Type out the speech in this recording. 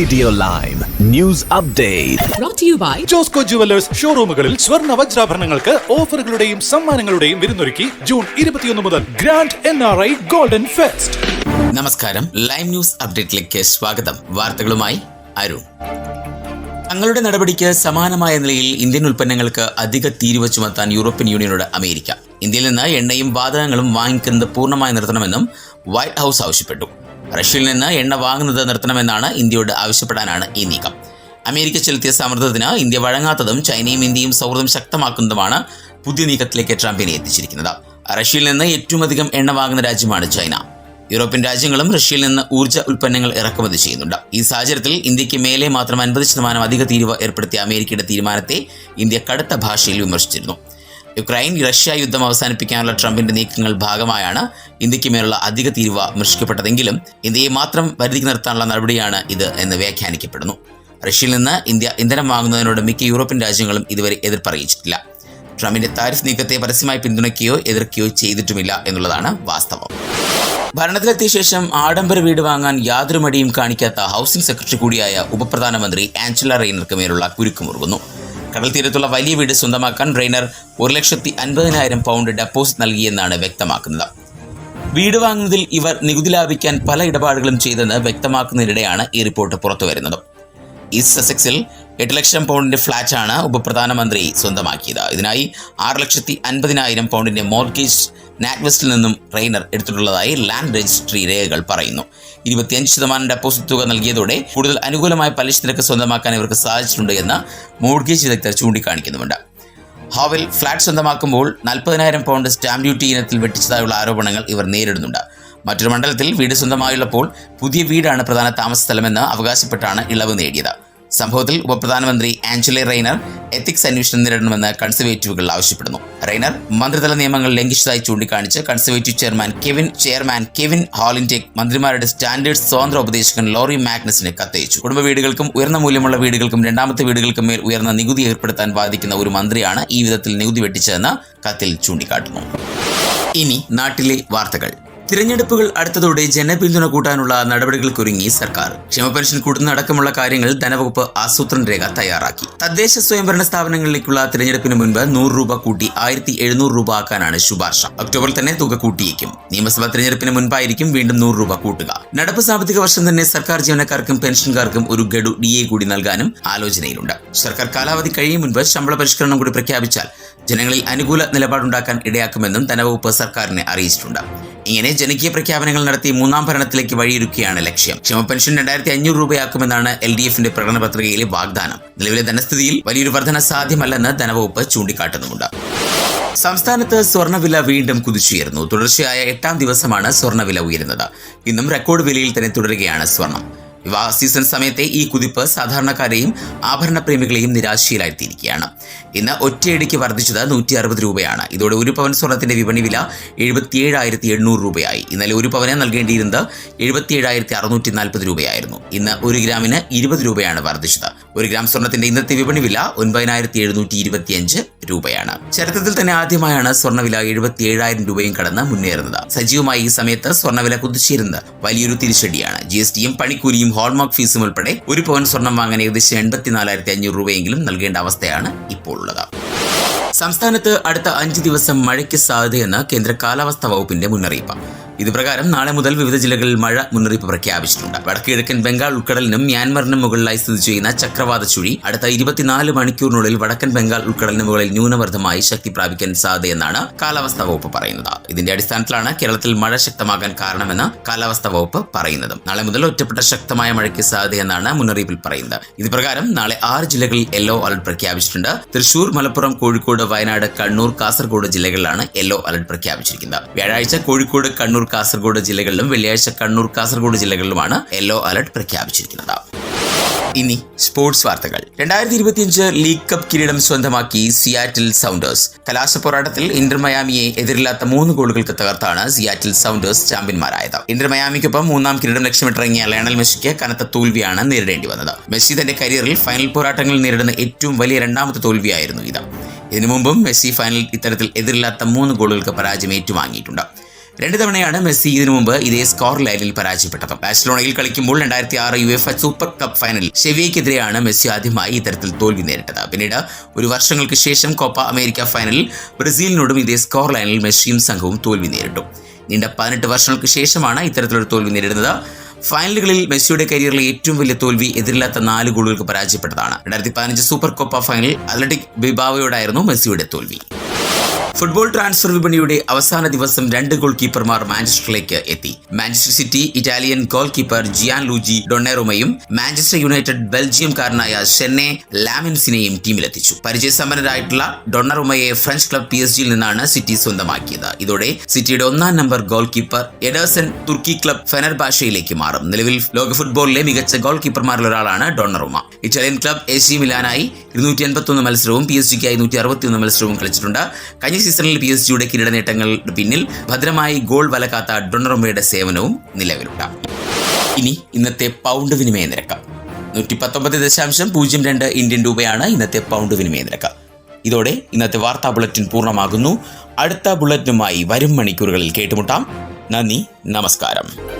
Radio live news update Josco jewellers ഷോറൂമുകളിൽ സ്വർണ വജ്രാഭരണങ്ങൾക്ക് ഓഫറുകളുടെയും സമ്മാനങ്ങളുടെയും വിരുന്നൊരുക്കി ജൂൺ ഇരുപത്തിയൊന്ന് മുതൽ grand N R I golden fest. നമസ്കാരം. ലൈവ് ന്യൂസ് അപ്ഡേറ്റിലേക്ക് സ്വാഗതം. വാർത്തകളുമായി അരുൺ. തങ്ങളുടെ നടപടിക്ക് സമാനമായ നിലയിൽ ഇന്ത്യൻ ഉൽപ്പന്നങ്ങൾക്ക് അധിക തീരുവ ചുമത്താൻ യൂറോപ്യൻ യൂണിയനോട് അമേരിക്ക. ഇന്ത്യയിൽ നിന്ന് എണ്ണയും വാതകങ്ങളും വാങ്ങിക്കുന്നത് പൂർണമായി നിർത്തണമെന്നും വൈറ്റ് ഹൗസ് ആവശ്യപ്പെട്ടു. റഷ്യയിൽ നിന്ന് എണ്ണ വാങ്ങുന്നത് നിർത്തണമെന്നാണ് ഇന്ത്യയോട് ആവശ്യപ്പെടാനാണ് ഈ നീക്കം. അമേരിക്ക ചെലുത്തിയ സമ്മർദ്ദത്തിന് ഇന്ത്യ വഴങ്ങാത്തതും ചൈനയും ഇന്ത്യയും സൗഹൃദം ശക്തമാക്കുന്നതുമാണ് പുതിയ നീക്കത്തിലേക്ക് ട്രംപിനെ എത്തിച്ചിരിക്കുന്നത്. റഷ്യയിൽ നിന്ന് ഏറ്റവും അധികം എണ്ണ വാങ്ങുന്ന രാജ്യമാണ് ചൈന. യൂറോപ്യൻ രാജ്യങ്ങളും റഷ്യയിൽ നിന്ന് ഊർജ ഉൽപ്പന്നങ്ങൾ ഇറക്കുമതി ചെയ്യുന്നുണ്ട്. ഈ സാഹചര്യത്തിൽ ഇന്ത്യയ്ക്ക് മേലെ മാത്രം അൻപത് ശതമാനം അധിക തീരുവ ഏർപ്പെടുത്തിയ അമേരിക്കയുടെ തീരുമാനത്തെ ഇന്ത്യ കടുത്ത ഭാഷയിൽ വിമർശിച്ചിരുന്നു. യുക്രൈൻ റഷ്യ യുദ്ധം അവസാനിപ്പിക്കാനുള്ള ട്രംപിന്റെ നീക്കങ്ങൾ ഭാഗമായാണ് ഇന്ത്യയ്ക്ക് മേലുള്ള അധിക തീരുവ വിമർശിക്കപ്പെട്ടതെങ്കിലും ഇന്ത്യയെ മാത്രം പരിധിക്ക് നിർത്താനുള്ള നടപടിയാണ് ഇത് എന്ന് വ്യാഖ്യാനിക്കപ്പെടുന്നു. റഷ്യയിൽ നിന്ന് ഇന്ത്യ ഇന്ധനം വാങ്ങുന്നതിനോട് മിക്ക യൂറോപ്യൻ രാജ്യങ്ങളും ഇതുവരെ എതിർപ്പറിയിച്ചിട്ടില്ല. ട്രംപിന്റെ താരിഫ് നീക്കത്തെ പരസ്യമായി പിന്തുണയ്ക്കുകയോ എതിർക്കുകയോ ചെയ്തിട്ടുമില്ല എന്നുള്ളതാണ് വാസ്തവം. ഭരണത്തിലെത്തിയ ശേഷം ആഡംബര വീട് വാങ്ങാൻ യാതൊരു മടിയും കാണിക്കാത്ത ഹൗസിംഗ് സെക്രട്ടറി കൂടിയായ ഉപപ്രധാനമന്ത്രി ആഞ്ചല റെയ്നർക്ക് മേലുള്ള കുരുക്കുമുറുകുന്നു. കടൽ തീരത്തുള്ള വലിയ വീട് സ്വന്തമാക്കാൻ റെയ്നർ ഒരു ലക്ഷത്തി അൻപതിനായിരം പൗണ്ട് ഡെപ്പോസിറ്റ് നൽകിയെന്നാണ് വ്യക്തമാക്കുന്നത്. വീട് വാങ്ങുന്നതിൽ ഇവർ നികുതി ലാഭിക്കാൻ പല ഇടപാടുകളും ചെയ്തെന്ന് വ്യക്തമാക്കുന്നതിനിടെയാണ് ഈ റിപ്പോർട്ട് പുറത്തുവരുന്നത്. ഈസ്റ്റ് സസെക്സിൽ എട്ട് ലക്ഷം പൗണ്ടിന്റെ ഫ്ളാറ്റാണ് ഉപപ്രധാനമന്ത്രി സ്വന്തമാക്കിയത്. ഇതിനായി ആറ് ലക്ഷത്തി അൻപതിനായിരം പൗണ്ടിന്റെ മോർഗേജ് നാറ്റ്വെസ്റ്റിൽ നിന്നും ട്രെയിനർ എടുത്തിട്ടുള്ളതായി ലാൻഡ് രജിസ്ട്രി രേഖകൾ പറയുന്നു. ഇരുപത്തിയഞ്ച് ശതമാനം ഡെപ്പോസിറ്റ് തുക നൽകിയതോടെ കൂടുതൽ അനുകൂലമായ പലിശ നിരക്ക് സ്വന്തമാക്കാൻ ഇവർക്ക് സാധിച്ചിട്ടുണ്ട് എന്ന് മോർഗേജ് വിദഗ്ധർ ചൂണ്ടിക്കാണിക്കുന്നുമുണ്ട്. ഹാവിൽ ഫ്ളാറ്റ് സ്വന്തമാക്കുമ്പോൾ നാൽപ്പതിനായിരം പൗണ്ട് സ്റ്റാമ്പ് ഡ്യൂട്ടി ഇനത്തിൽ വെട്ടിച്ചതായുള്ള ആരോപണങ്ങൾ ഇവർ നേരിടുന്നുണ്ട്. മറ്റൊരു മണ്ഡലത്തിൽ വീട് സ്വന്തമായുള്ളപ്പോൾ പുതിയ വീടാണ് പ്രധാന താമസ സ്ഥലമെന്ന് അവകാശപ്പെട്ടാണ് ഇളവ് നേടിയത്. സംഭവത്തിൽ ഉപപ്രധാനമന്ത്രി ആഞ്ചലെ റെയ്നർ എത്തിക്സ് അന്വേഷണം നേരിടണമെന്ന് കൺസർവേറ്റീവുകൾ ആവശ്യപ്പെടുന്നു. റെയ്നർ മന്ത്രിതല നിയമങ്ങൾ ലംഘിച്ചതായി ചൂണ്ടിക്കാണിച്ച് conservative chairman Kevin chairman Kevin ഹാളിന്റെ മന്ത്രിമാരുടെ സ്റ്റാൻഡേർഡ് സ്വതന്ത്ര ഉപദേശകൻ ലോറി മാഗ്നസിന് കത്തയച്ചു. കുടുംബ വീടുകൾക്കും ഉയർന്ന മൂല്യമുള്ള വീടുകൾക്കും രണ്ടാമത്തെ വീടുകൾക്കും മേൽ ഉയർന്ന നികുതി ഏർപ്പെടുത്താൻ വാദിക്കുന്ന ഒരു മന്ത്രിയാണ് ഈ വിധത്തിൽ നികുതി വെട്ടിച്ചതെന്ന് കത്തിൽ ചൂണ്ടിക്കാട്ടുന്നു. ഇനി നാട്ടിലെ വാർത്തകൾ. തിരഞ്ഞെടുപ്പുകൾ അടുത്തതോടെ ജനപിന്തുണ കൂട്ടാനുള്ള നടപടികൾക്കൊരുങ്ങി സർക്കാർ. ക്ഷമ പെൻഷൻ കൂട്ടുന്നതടക്കമുള്ള കാര്യങ്ങൾ ധനവകുപ്പ് ആസൂത്രണ രേഖ തയ്യാറാക്കി. തദ്ദേശ സ്വയംഭരണ സ്ഥാപനങ്ങളിലേക്കുള്ള തിരഞ്ഞെടുപ്പിന് മുൻപ് നൂറ് രൂപ കൂട്ടി ആയിരത്തി എഴുന്നൂറ് രൂപ ആക്കാനാണ് ശുപാർശ. ഒക്ടോബറിൽ തന്നെ തുക കൂട്ടിയേക്കും. നിയമസഭാ തിരഞ്ഞെടുപ്പിന് മുൻപായിരിക്കും വീണ്ടും നൂറ് രൂപ കൂട്ടുക. നടപ്പ് സാമ്പത്തിക വർഷം തന്നെ സർക്കാർ ജീവനക്കാർക്കും പെൻഷൻകാർക്കും ഒരു ഗഡു ഡി എ കൂടി നൽകാനും ആലോചനയിലുണ്ട്. സർക്കാർ കാലാവധി കഴിയും മുൻപ് ശമ്പള പരിഷ്കരണം കൂടി പ്രഖ്യാപിച്ചാൽ ജനങ്ങളിൽ അനുകൂല നിലപാടുണ്ടാക്കാൻ ഇടയാക്കുമെന്നും ധനവകുപ്പ് സർക്കാരിനെ അറിയിച്ചിട്ടുണ്ട്. ഇങ്ങനെ ജനകീയ പ്രഖ്യാപനങ്ങൾ നടത്തി മൂന്നാം ഭരണത്തിലേക്ക് വഴിയൊരുക്കുകയാണ് ലക്ഷ്യം. ക്ഷമ പെൻഷൻ രണ്ടായിരത്തി അഞ്ഞൂറ് രൂപയാക്കുമെന്നാണ് എൽ ഡി എഫിന്റെ പ്രകടന പത്രികയിലെ വാഗ്ദാനം. നിലവിലെ ധനസ്ഥിതിയിൽ വലിയൊരു വർധന സാധ്യമല്ലെന്ന് ധനവകുപ്പ് ചൂണ്ടിക്കാട്ടുന്നുമുണ്ട്. സംസ്ഥാനത്ത് സ്വർണവില വീണ്ടും കുതിച്ചുയർന്നു തുടർച്ചയായ എട്ടാം ദിവസമാണ് സ്വർണവില ഉയരുന്നത്. ഇന്നും റെക്കോർഡ് വിലയിൽ തന്നെ തുടരുകയാണ് സ്വർണം. വിവാഹ സീസൺ സമയത്തെ ഈ കുതിപ്പ് സാധാരണക്കാരെയും ആഭരണ പ്രേമികളെയും നിരാശയിലാഴ്ത്തിയിരിക്കുകയാണ്. ഇന്ന് ഒറ്റയടിക്ക് വർദ്ധിച്ചത് നൂറ്റി അറുപത് രൂപയാണ്. ഇതോടെ ഒരു പവൻ സ്വർണത്തിന്റെ വിപണി വില എഴുപത്തിയേഴായിരത്തി എണ്ണൂറ് രൂപയായി. ഇന്നലെ ഒരു പവന് നൽകേണ്ടിയിരുന്നത് എഴുപത്തിയേഴായിരത്തി അറുന്നൂറ്റി നാൽപ്പത് രൂപയായിരുന്നു. ഇന്ന് ഒരു ഗ്രാമിന് ഇരുപത് രൂപയാണ് വർദ്ധിച്ചത്. ഒരു ഗ്രാം സ്വർണത്തിന്റെ ഇന്നത്തെ വിപണി വില ഒൻപതിനായിരത്തി എഴുന്നൂറ്റി ഇരുപത്തിയഞ്ച് രൂപയാണ്. ചരിത്രത്തിൽ തന്നെ ആദ്യമായാണ് സ്വർണവില എഴുപത്തി ഏഴായിരം രൂപയും കടന്ന് മുന്നേറുന്നത്. സജീവമായി ഈ സമയത്ത് സ്വർണവില കുതിച്ചിരുന്നത് വലിയൊരു തിരിച്ചടിയാണ്. ജി എസ് ടിയും പണിക്കൂലിയും ഹോൾമാർക്ക് ഫീസും ഉൾപ്പെടെ ഒരു പവൻ സ്വർണം വാങ്ങാൻ ഏകദേശം എൺപത്തിനാലായിരത്തി അഞ്ഞൂറ് രൂപയെങ്കിലും നൽകേണ്ട അവസ്ഥയാണ് ഇപ്പോൾ ഉള്ളത്. സംസ്ഥാനത്ത് അടുത്ത അഞ്ച് ദിവസം മഴയ്ക്ക് സാധ്യതയെന്ന് കേന്ദ്ര കാലാവസ്ഥാ വകുപ്പിന്റെ മുന്നറിയിപ്പ്. ഇതുപ്രകാരം നാളെ മുതൽ വിവിധ ജില്ലകളിൽ മഴ മുന്നറിയിപ്പ് പ്രഖ്യാപിച്ചിട്ടുണ്ട്. വടക്ക് കിഴക്കൻ ബംഗാൾ ഉൾക്കടലിനും മ്യാൻമറിനും മുകളിലായി സ്ഥിതി ചെയ്യുന്ന ചക്രവാത ചുഴി അടുത്ത ഇരുപത്തിനാല് മണിക്കൂറിനുള്ളിൽ വടക്കൻ ബംഗാൾ ഉൾക്കടലിന് മുകളിൽ ന്യൂനമർദ്ദമായി ശക്തി പ്രാപിക്കാൻ സാധ്യതയെന്നാണ് കാലാവസ്ഥാ വകുപ്പ് പറയുന്നത്. ഇതിന്റെ അടിസ്ഥാനത്തിലാണ് കേരളത്തിൽ മഴ ശക്തമാകാൻ കാരണമെന്ന് കാലാവസ്ഥാ വകുപ്പ് പറയുന്നത്. നാളെ മുതൽ ഒറ്റപ്പെട്ട ശക്തമായ മഴയ്ക്ക് സാധ്യതയെന്നാണ് മുന്നറിയിപ്പിൽ പറയുന്നത്. ഇതുപ്രകാരം നാളെ ആറ് ജില്ലകളിൽ യെല്ലോ അലർട്ട് പ്രഖ്യാപിച്ചിട്ടുണ്ട്. തൃശൂർ മലപ്പുറം കോഴിക്കോട് വയനാട് കണ്ണൂർ കാസർഗോഡ് ജില്ലകളിലാണ് യെല്ലോ അലർട്ട് പ്രഖ്യാപിച്ചിരിക്കുന്നത്. വ്യാഴാഴ്ച കോഴിക്കോട് കണ്ണൂർ കാസർഗോഡ് ജില്ലകളിലും വെള്ളിയാഴ്ച കണ്ണൂർ കാസർഗോഡ് ജില്ലകളിലുമാണ് യെല്ലോ അലർട്ട് പ്രഖ്യാപിച്ചിരിക്കുന്നത്. ഇനി സ്പോർട്സ് വാർത്തകൾ. രണ്ടായിരത്തി ഇരുപത്തിയഞ്ച് ലീഗ് കപ്പ് കിരീടം സ്വന്തമാക്കി സിയാറ്റിൽ സൗണ്ടേഴ്സ്. കലാശ പോരാട്ടത്തിൽ ഇന്റർ മയാമിയെ എതിരില്ലാത്ത മൂന്ന് ഗോളുകൾക്ക് തകർത്താണ് സിയാറ്റിൽ സൗണ്ടേഴ്സ് ചാമ്പ്യന്മാരായത്. ഇന്റർ മയാമിക്കൊപ്പം മൂന്നാം കിരീടം ലക്ഷ്യമിട്ടിറങ്ങിയ ലയണൽ മെസ്സിക്ക് കനത്ത തോൽവിയാണ് നേരിടേണ്ടി വന്നത്. മെസ്സി തന്റെ കരിയറിൽ ഫൈനൽ പോരാട്ടങ്ങളിൽ നേരിടുന്ന ഏറ്റവും വലിയ രണ്ടാമത്തെ തോൽവിയായിരുന്നു ഇത്. ഇതിനു മുമ്പും മെസ്സി ഫൈനൽ ഇത്തരത്തിൽ എതിരില്ലാത്ത മൂന്ന് ഗോളുകൾക്ക് പരാജയം ഏറ്റുവാങ്ങിയിട്ടുണ്ട്. രണ്ട് തവണയാണ് മെസ്സി ഇതിനു മുമ്പ് ഇതേ സ്കോർ ലൈനിൽ പരാജയപ്പെട്ടത്. ബാഴ്സലോണയിൽ കളിക്കുമ്പോൾ രണ്ടായിരത്തി ആറ് UEFA super cup final ഷെവിയക്കെതിരെയാണ് മെസ്സി ആദ്യമായി ഇത്തരത്തിൽ തോൽവി നേരിട്ടത്. പിന്നീട് ഒരു വർഷങ്ങൾക്ക് ശേഷം കോപ്പ അമേരിക്ക ഫൈനലിൽ ബ്രസീലിനോടും ഇതേ സ്കോർ ലൈനിൽ മെസ്സിയും സംഘവും തോൽവി നേരിട്ടു. നീണ്ട പതിനെട്ട് വർഷങ്ങൾക്ക് ശേഷമാണ് ഇത്തരത്തിലൊരു തോൽവി നേരിടുന്നത്. ഫൈനലുകളിൽ മെസ്സിയുടെ കരിയറിലെ ഏറ്റവും വലിയ തോൽവി എതിരില്ലാത്ത നാല് ഗോളുകൾക്ക് പരാജയപ്പെട്ടതാണ്. രണ്ടായിരത്തി പതിനഞ്ച് സൂപ്പർ കോപ്പ ഫൈനൽ അത്ലറ്റിക് ബിബാവയോടായിരുന്നു മെസ്സിയുടെ തോൽവി. ഫുട്ബോൾ ട്രാൻസ്ഫർ വിപണിയുടെ അവസാന ദിവസം രണ്ട് ഗോൾ കീപ്പർമാർ മാഞ്ചസ്റ്ററിലേക്ക് എത്തി. Manchester City Italian goalkeeper Gian Luigi ഡൊണ്ണേറുമയും Manchester United ബെൽജിയംകാരനായ ഷെന്നെ ലാമിൻസിനെയും ടീമിലെത്തിച്ചു. പരിചയസമ്പന്നരായിട്ടുള്ള ഡൊണറുമയെ ഫ്രഞ്ച് ക്ലബ് പി എസ് ജിയിൽ നിന്നാണ് സിറ്റി സ്വന്തമാക്കിയത്. ഇതോടെ സിറ്റിയുടെ ഒന്നാം നമ്പർ ഗോൾ കീപ്പർ എഡേഴ്സൺ തുർക്കി ക്ലബ് ഫെനർ ഭാഷയിലേക്ക് മാറും. നിലവിൽ ലോക ഫുട്ബോളിലെ മികച്ച ഗോൾ കീപ്പർമാരിൽ ഒരാളാണ് Donnarumma Italian club A C മിലാനായി ഇരുന്നൂറ്റി എൺപത്തൊന്ന് മത്സരവും പി എസ് ജിക്കായി നൂറ്റി അറുപത്തിയൊന്ന് മത്സരവും കളിച്ചിട്ടുണ്ട്. കഴിഞ്ഞ സീസണിൽ പി എസ് ജിയുടെ കിരീട നേട്ടങ്ങളുടെ പിന്നിൽ ഭദ്രമായി ഗോൾ വലക്കാത്ത ഡൊണറുമയുടെ സേവനവും നിലവിലുണ്ട്. ഇനി ഇന്നത്തെ പൗണ്ട് വിനിമയ നിരക്ക്. നൂറ്റി പത്തൊമ്പത് ദശാംശം പൂജ്യം രണ്ട് ഇന്ത്യൻ രൂപയാണ് ഇന്നത്തെ പൗണ്ട് വിനിമയ നിരക്ക്. ഇതോടെ ഇന്നത്തെ വാർത്താ ബുള്ളറ്റിൻ പൂർണമാകുന്നു. അടുത്ത ബുള്ളറ്റിനുമായി വരും മണിക്കൂറുകളിൽ കേട്ടുമുട്ടാം. നന്ദി നമസ്കാരം.